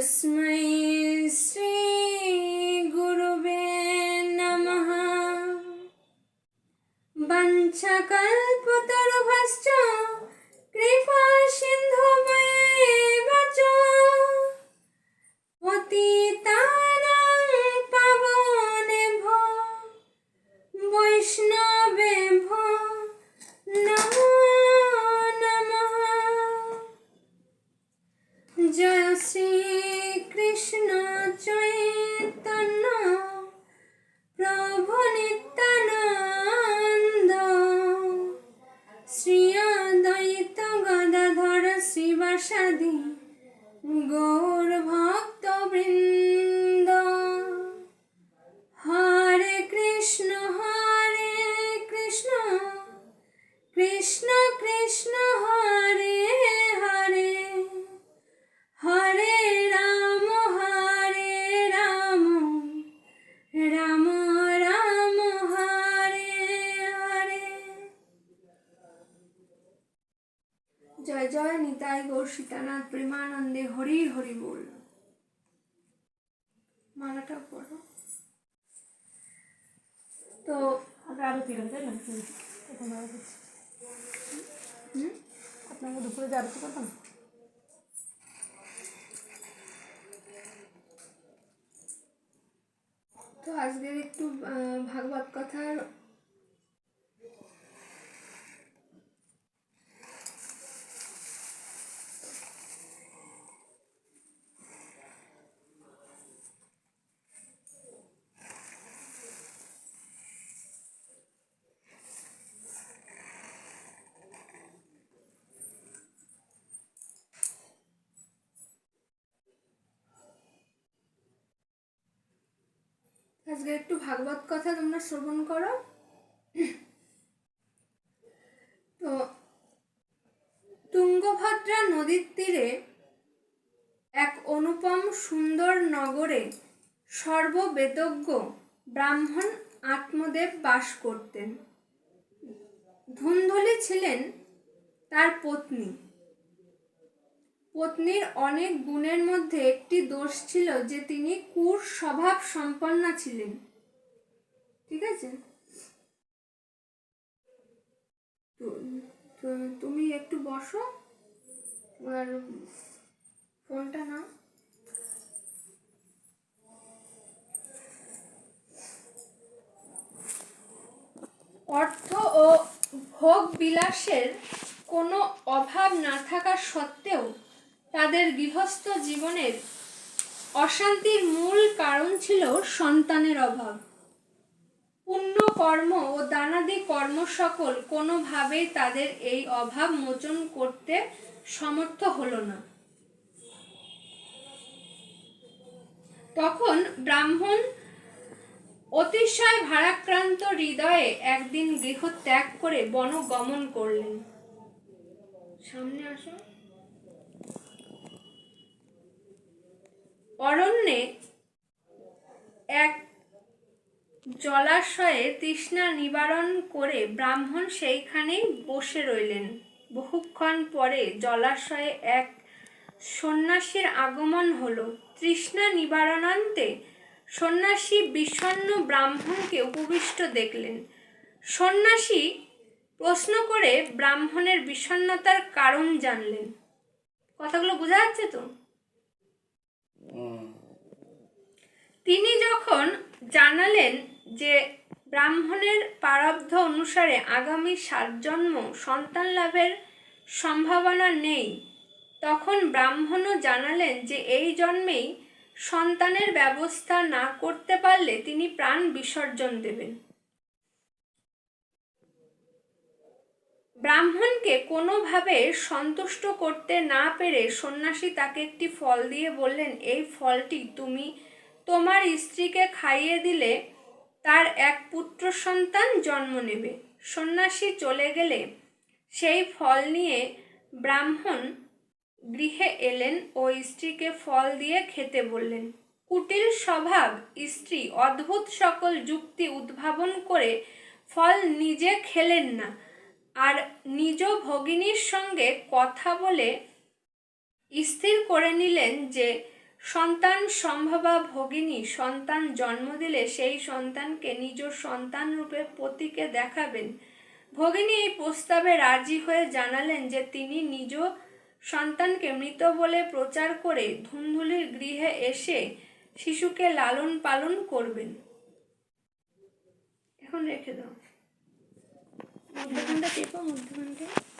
तस्मै श्रीगुरुवे नमः वञ्चकल्पतरुभश्च कृपा শ্রীকৃষ্ণ চৈতন্য, প্রভু নিত্যানন্দ। শ্রী অদ্বৈত গদাধর শিবাসাদি গৌর ভক্ত বৃন্দ হরে কৃষ্ণ হরে কৃষ্ণ কৃষ্ণ কৃষ্ণ, হরে জয় জয় নিতাই গৌর সীতানাথ প্রেমানন্দে হরি হরি বল। মালাটা পড়ো। তো আমরা আরও তিন তাই না? এখন আরও কিছু হুম? আপনাকে দুপুরে যে আরতি করতাম? তো আজকের একটু ভাগবত কথার আজকে একটু ভাগবত কথা তোমরা শ্রবণ করো। তো তুঙ্গভদ্রা নদীর তীরে এক অনুপম সুন্দর নগরে সর্ববেদজ্ঞ ব্রাহ্মণ আত্মদেব বাস করতেন। ধুন্ধলি ছিলেন তার পত্নী। পত্নীর অনেক গুণের মধ্যে একটি দোষ ছিল যে তিনি কুর স্বভাব সম্পন্না ছিলেন। ঠিক আছে? তুমি একটু বসো, আর ফোনটা নাও। অর্থ ও ভোগ বিলাসের কোনো অভাব না থাকা সত্ত্বেও তাদের গৃহস্থ জীবনের অশান্তির মূল কারণ ছিল সন্তানের অভাব। পুণ্য কর্ম ও দানাদি কর্ম সকল কোনোভাবেই তাদের এই অভাব মোচন করতে সমর্থ হলো না। তখন ব্রাহ্মণ অতিশয় ভারাক্রান্ত হৃদয়ে একদিন গৃহ ত্যাগ করে বন গমন করলেন। সামনে আসো অরণ্যে এক জলাশয়ে তৃষ্ণা নিবারণ করে ব্রাহ্মণ সেইখানেই বসে রইলেন। বহুক্ষণ পরে জলাশয়ে এক সন্ন্যাসীর আগমন হলো। তৃষ্ণা নিবারণান্তে সন্ন্যাসী বিষণ্ণ ব্রাহ্মণকে উপবিষ্ট দেখলেন। সন্ন্যাসী প্রশ্ন করে ব্রাহ্মণের বিষণ্ণতার কারণ জানলেন। কথাগুলো বোঝা যাচ্ছে তো? তিনি যখন জানালেন যে ব্রাহ্মণের প্রারব্ধ অনুসারে আগামী সাত জন্ম সন্তান লাভের সম্ভাবনা নেই, তখন ব্রাহ্মণও জানালেন যে এই জন্মেই সন্তানের ব্যবস্থা না করতে পারলে তিনি প্রাণ বিসর্জন দেবেন। ব্রাহ্মণকে কোনোভাবে সন্তুষ্ট করতে না পেরে সন্ন্যাসী তাকে একটি ফল দিয়ে বললেন, এই ফলটি তুমি তোমার স্ত্রীকে খাইয়ে দিলে তার এক পুত্র সন্তান জন্ম নেবে সন্ন্যাসী চলে গেলে সেই ফল নিয়ে ব্রাহ্মণ গৃহে এলেন ও স্ত্রীকে ফল দিয়ে খেতে বললেন। কুটিল স্বভাব, স্ত্রী অদ্ভুত সকল যুক্তি উদ্ভাবন করে ফল নিজে খেলেন না। আর নিজ ভগিনীর সঙ্গে কথা বলে স্থির করে নিলেন যে সন্তান সম্ভবা ভগিনী সন্তান জন্ম দিলে সেই সন্তানকে নিজ সন্তান রূপে পতিকে দেখাবেন। ভগিনী এই প্রস্তাবে রাজি হয়ে জানালেন যে তিনি নিজ সন্তানকে মৃত বলে প্রচার করে ধুন্ধুলির গৃহে এসে শিশুকে লালন পালন করবেন। এখন রেখে দাও। 안 되는데, 비번 안 되는데.